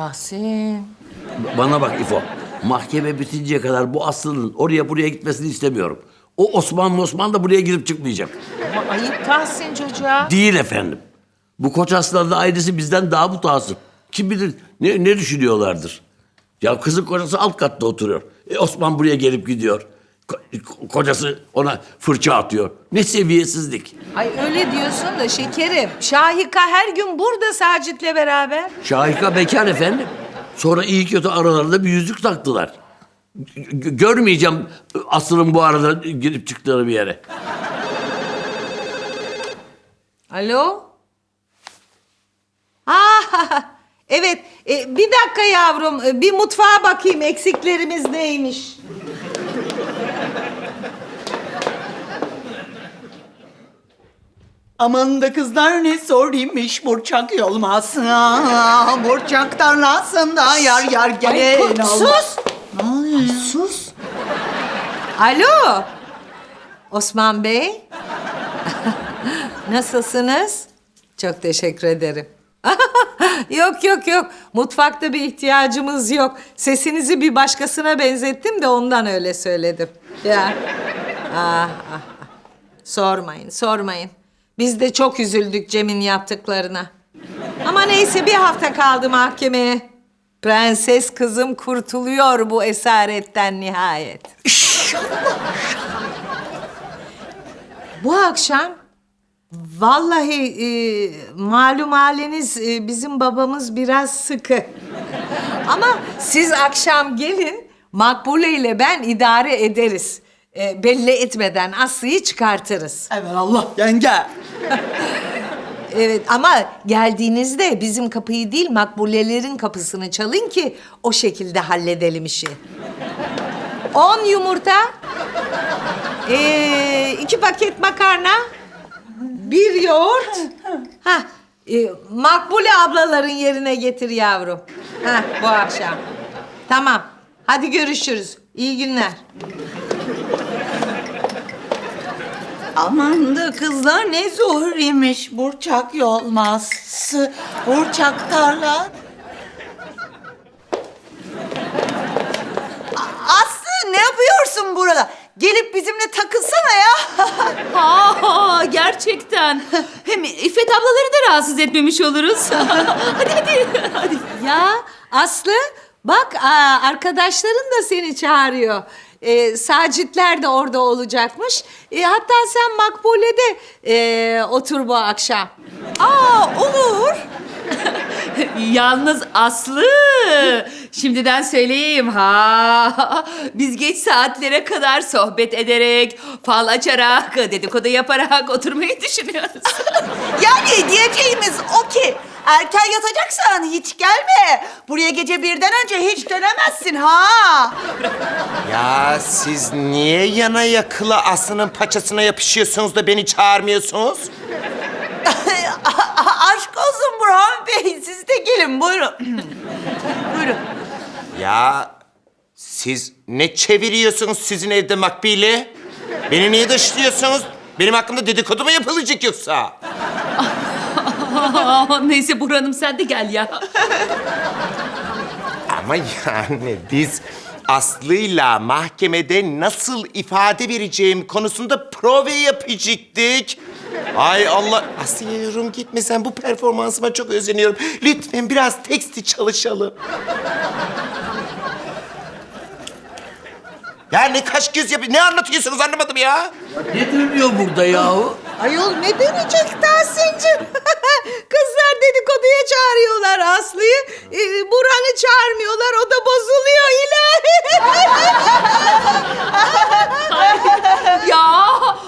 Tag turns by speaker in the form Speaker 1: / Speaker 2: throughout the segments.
Speaker 1: Tahsin.
Speaker 2: Bana bak İfo. Mahkeme bitinceye kadar bu Aslı'nın oraya buraya gitmesini istemiyorum. O Osman Osman da buraya girip çıkmayacak.
Speaker 1: Ama ayıp Tahsin çocuğa.
Speaker 2: Değil efendim. Bu koç aslanlı ailesi bizden daha mutasip. Kim bilir ne, ne düşünüyorlardır. Ya kızın kocası alt katta oturuyor. E, Osman buraya gelip gidiyor. Ko- kocası ona fırça atıyor. Ne seviyesizlik.
Speaker 1: Ay öyle diyorsun da şekerim. Şahika her gün burada Sacit'le beraber.
Speaker 2: Şahika bekar efendim. Sonra iyi kötü aralarında bir yüzük taktılar. G- görmeyeceğim Aslı'nın bu arada girip çıktığını bir yere.
Speaker 1: Alo? Ah, evet. E, bir dakika yavrum. E, Bir mutfağa bakayım eksiklerimiz neymiş.
Speaker 3: Aman da kızlar ne sorayımmış burçak yolmaz. Aa, burçak tarlasında yar yar
Speaker 1: Ay,
Speaker 3: gelen
Speaker 1: ku-
Speaker 3: olmaz.
Speaker 1: sus.
Speaker 3: Ne oluyor ya?
Speaker 1: Sus. Alo. Osman Bey. Nasılsınız? Çok teşekkür ederim. yok yok yok. Mutfakta bir ihtiyacımız yok. Sesinizi bir başkasına benzettim de ondan öyle söyledim. Ya. Ah, ah, ah. Sormayın, sormayın. Biz de çok üzüldük Cem'in yaptıklarına. Ama neyse bir hafta kaldı mahkemeye. Prenses kızım kurtuluyor bu esaretten nihayet. Bu akşam vallahi e, malum haliniz e, bizim babamız biraz sıkı. Ama siz akşam gelin Makbule ile ben idare ederiz. E, belli etmeden Aslı'yı çıkartırız.
Speaker 3: Evet Allah yenge.
Speaker 1: Evet ama geldiğinizde bizim kapıyı değil makbulelerin kapısını çalın ki o şekilde halledelim işi. On yumurta, ee, iki paket makarna, bir yoğurt. Ha, e, makbule ablaların yerine getir yavrum. Ha, bu akşam. Tamam. Hadi görüşürüz. İyi günler.
Speaker 3: Aman da kızlar ne zor imiş burçak yolmaz. Burçak tarla. Aslı ne yapıyorsun burada? Gelip bizimle takılsana ya.
Speaker 4: Aa, gerçekten. Hem İffet ablaları da rahatsız etmemiş oluruz. hadi hadi. hadi.
Speaker 1: Ya Aslı bak aa, arkadaşların da seni çağırıyor. Ee, Sacitler de orada olacakmış. Ee, hatta sen Makbule'de ee, otur bu akşam.
Speaker 4: Aa, olur. Yalnız Aslı, şimdiden söyleyeyim ha. Biz geç saatlere kadar sohbet ederek, fal açarak, dedikodu yaparak oturmayı düşünüyoruz.
Speaker 3: Yani diyeceğimiz o ki erken yatacaksan hiç gelme. Buraya gece birden önce hiç dönemezsin ha.
Speaker 5: Ya siz niye yana yakıla Aslı'nın paçasına yapışıyorsunuz da beni çağırmıyorsunuz?
Speaker 3: Aşk olsun Burhan Bey. Siz de gelin buyurun. buyurun.
Speaker 5: Ya siz ne çeviriyorsunuz sizin evde makbili? Beni niye dışlıyorsunuz? Benim hakkımda dedikodu mu yapılacak yoksa?
Speaker 4: Aa, Neyse Burhan'ım sen de gel ya.
Speaker 5: Ama yani biz Aslı'yla mahkemede nasıl ifade vereceğim konusunda prova yapacaktık. Ay Allah, Aslı'ya yorum gitme sen bu performansıma çok özeniyorum. Lütfen biraz teksti çalışalım. Ya ne kaş göz yapıyor, ne anlatıyorsunuz anlamadım ya.
Speaker 2: Ne dönüyor burada yahu?
Speaker 1: Ayol ne dönecek Tahsin'cim? Dedikoduya çağırıyorlar Aslı'yı. Ee, Burhan'ı çağırmıyorlar. O da bozuluyor ilahi.
Speaker 4: Ya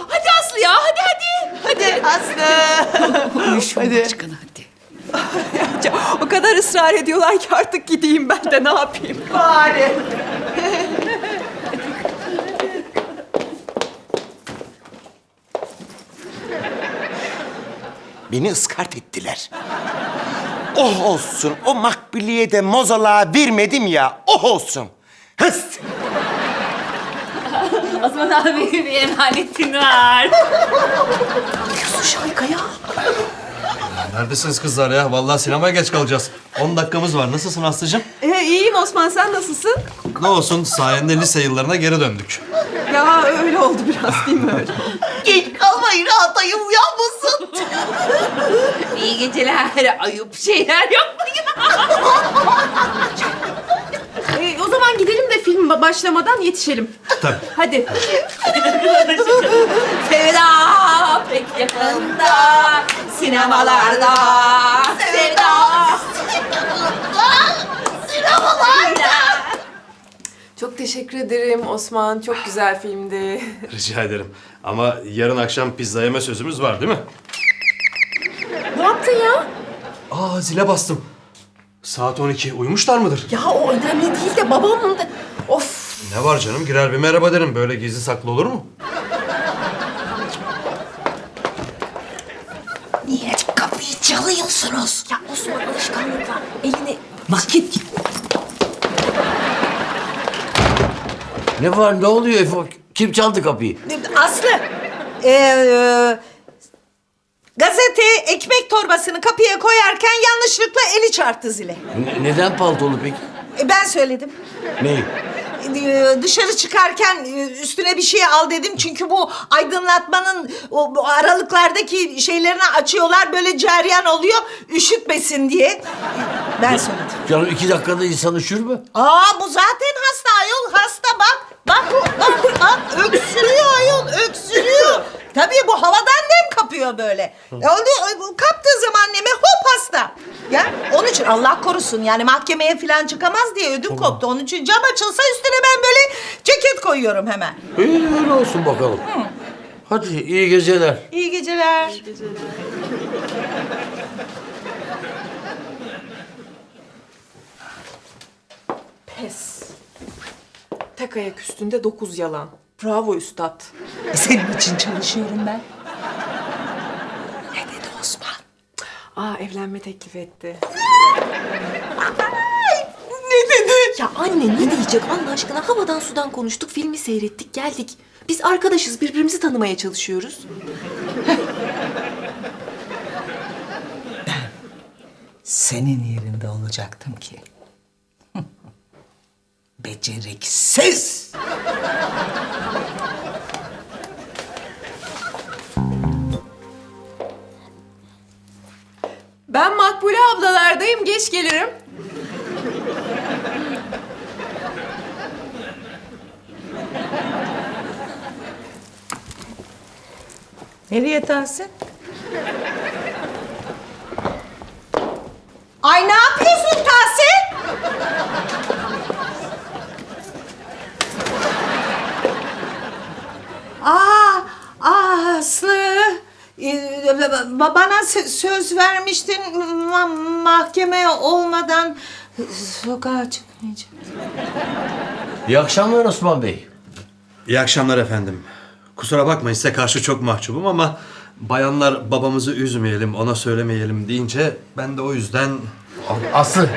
Speaker 4: hadi Aslı ya hadi hadi. Hadi.
Speaker 3: Aslı. Hadi.
Speaker 4: Çıkın hadi.
Speaker 6: O kadar ısrar ediyorlar ki artık gideyim ben de ne yapayım?
Speaker 3: Bari.
Speaker 5: Beni ıskart ettiler. Oh olsun, o makbiliye de mozalığa vermedim ya, oh olsun. Hıs!
Speaker 4: Osman abi bir emanetin var.
Speaker 7: Neredesiniz kızlar ya? Vallahi sinemaya geç kalacağız. 10 dakikamız var. Nasılsın Aslı'cığım?
Speaker 6: Ee, iyiyim Osman sen nasılsın?
Speaker 7: Ne olsun sayende lise yıllarına geri döndük.
Speaker 6: Ya öyle oldu biraz değil mi öyle?
Speaker 3: Geç kalmayın rahatayım uyanmasın.
Speaker 4: İyi geceler. Ayıp şeyler yapmayın.
Speaker 6: Ee, o zaman gidelim de film ba- başlamadan yetişelim.
Speaker 7: Tabii.
Speaker 6: Hadi.
Speaker 4: Sevda pek yakında sinemalarda. Sevda.
Speaker 8: Çok teşekkür ederim Osman. Çok güzel filmdi.
Speaker 7: Rica ederim. Ama yarın akşam pizza yeme sözümüz var değil mi?
Speaker 6: Ne yaptın ya?
Speaker 7: Aa zile bastım. Saat 12. Uyumuşlar mıdır?
Speaker 6: Ya o önemli değil de babamın da... Of.
Speaker 7: Ne var canım? Girer bir merhaba derim. Böyle gizli saklı olur mu?
Speaker 3: Niye kapıyı çalıyorsunuz?
Speaker 6: Ya Osman alışkanlıkla elini...
Speaker 1: Vakit.
Speaker 2: Ne var ne oluyor Efo? Kim çaldı kapıyı?
Speaker 1: Aslı. Ee, e, gazete ekmek torbasını kapıya koyarken yanlışlıkla eli çarptı zile.
Speaker 2: Ne- neden paltolu peki?
Speaker 1: E, ben söyledim.
Speaker 2: Neyi?
Speaker 1: Ee, dışarı çıkarken e, üstüne bir şey al dedim çünkü bu aydınlatmanın o bu aralıklardaki şeylerini açıyorlar böyle cereyan oluyor üşütmesin diye. Ben söyledim.
Speaker 2: Canım iki dakikada insan üşür mü?
Speaker 1: Aa bu zaten hasta ayol hasta bak. Bak bu bak, bak öksürüyor ayol öksürüyor. Tabii bu havadan nem kapıyor böyle. E, onu, o- kaptığı zaman neme hop hasta. Ya onun için Allah korusun yani mahkemeye falan çıkamaz diye ödüm koptu. Onun için cam açılsa üstüne ben böyle ceket koyuyorum hemen.
Speaker 2: İyi öyle olsun bakalım. Hadi iyi geceler.
Speaker 1: İyi geceler.
Speaker 8: Pes. Tek ayak üstünde dokuz yalan. Bravo üstad.
Speaker 1: E, senin için çalışıyorum ben. Ne dedi Osman?
Speaker 8: Aa evlenme teklif etti.
Speaker 1: Ne dedi?
Speaker 6: Ya anne ne diyecek Allah aşkına? Havadan sudan konuştuk, filmi seyrettik, geldik. Biz arkadaşız, birbirimizi tanımaya çalışıyoruz.
Speaker 1: Senin yerinde olacaktım ki. Beceriksiz.
Speaker 8: Ben Makbule ablalardayım. Geç gelirim.
Speaker 1: Nereye Tahsin? Ay ne yapıyorsun Tahsin? Aa, aa Aslı. Ee, ba- Bana sö- söz vermiştin ma- mahkeme olmadan sokağa çıkmayacağım.
Speaker 2: İyi akşamlar Osman Bey.
Speaker 7: İyi akşamlar efendim. Kusura bakmayın size karşı çok mahcubum ama bayanlar babamızı üzmeyelim, ona söylemeyelim deyince ben de o yüzden
Speaker 2: Aslı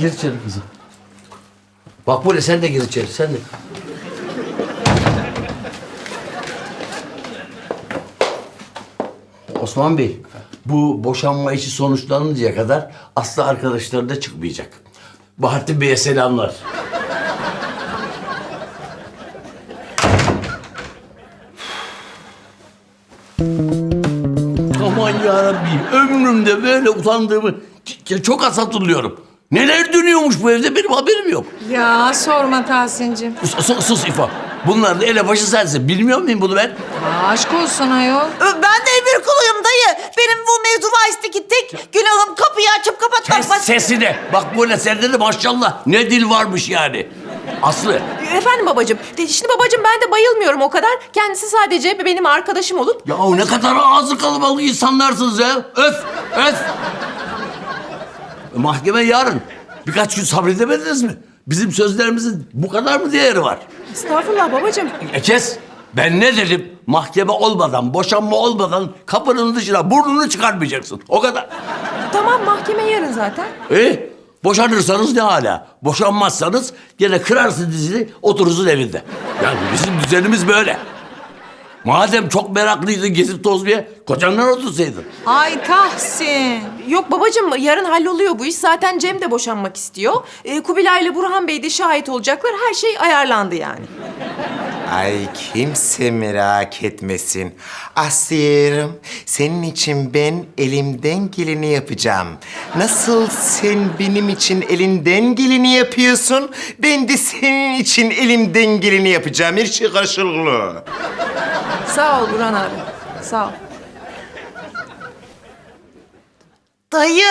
Speaker 2: gir içeri kızım. Bak böyle sen de gir içeri sen de. Osman Bey, bu boşanma işi sonuçlanıncaya kadar Aslı arkadaşları da çıkmayacak. Bahattin Bey'e selamlar. Aman yarabbi, ömrümde böyle utandığımı ç- çok az hatırlıyorum. Neler dönüyormuş bu evde benim haberim yok.
Speaker 1: Ya sorma Tahsin'cim.
Speaker 2: Sus, sus, sus İfa. Bunlar da elebaşı sensin. Bilmiyor muyum bunu ben?
Speaker 1: Aşk olsun ayol.
Speaker 3: Ben de emir kuluyum dayı. Benim bahiste gittik. Günahım kapıyı açıp kapatmak.
Speaker 2: Kes sesini. Bak böyle sende de maşallah ne dil varmış yani. Aslı.
Speaker 6: Efendim babacığım, de- şimdi babacığım ben de bayılmıyorum o kadar. Kendisi sadece benim arkadaşım olup...
Speaker 2: Ya ne kadar ağzı kalabalık insanlarsınız ya. Öf, öf. Mahkeme yarın. Birkaç gün sabredemediniz mi? Bizim sözlerimizin bu kadar mı değeri var?
Speaker 6: Estağfurullah babacığım.
Speaker 2: E kes. Ben ne dedim? Mahkeme olmadan, boşanma olmadan kapının dışına burnunu çıkarmayacaksın. O kadar.
Speaker 6: Tamam mahkeme yarın zaten.
Speaker 2: E boşanırsanız ne hala? Boşanmazsanız gene kırarsın dizini oturursun evinde. Yani bizim düzenimiz böyle. Madem çok meraklıydın gezip tozmaya, kocandan otursaydın.
Speaker 1: Ay Tahsin.
Speaker 6: Yok babacığım yarın halloluyor bu iş. Zaten Cem de boşanmak istiyor. Ee, Kubilay ile Burhan Bey de şahit olacaklar. Her şey ayarlandı yani.
Speaker 5: Ay kimse merak etmesin. Aslı'yım, senin için ben elimden geleni yapacağım. Nasıl sen benim için elinden geleni yapıyorsun, ben de senin için elimden geleni yapacağım. Her şey karşılıklı.
Speaker 6: Sağ ol Burhan abi. Sağ ol.
Speaker 9: Dayı,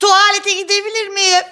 Speaker 9: tuvalete gidebilir miyim?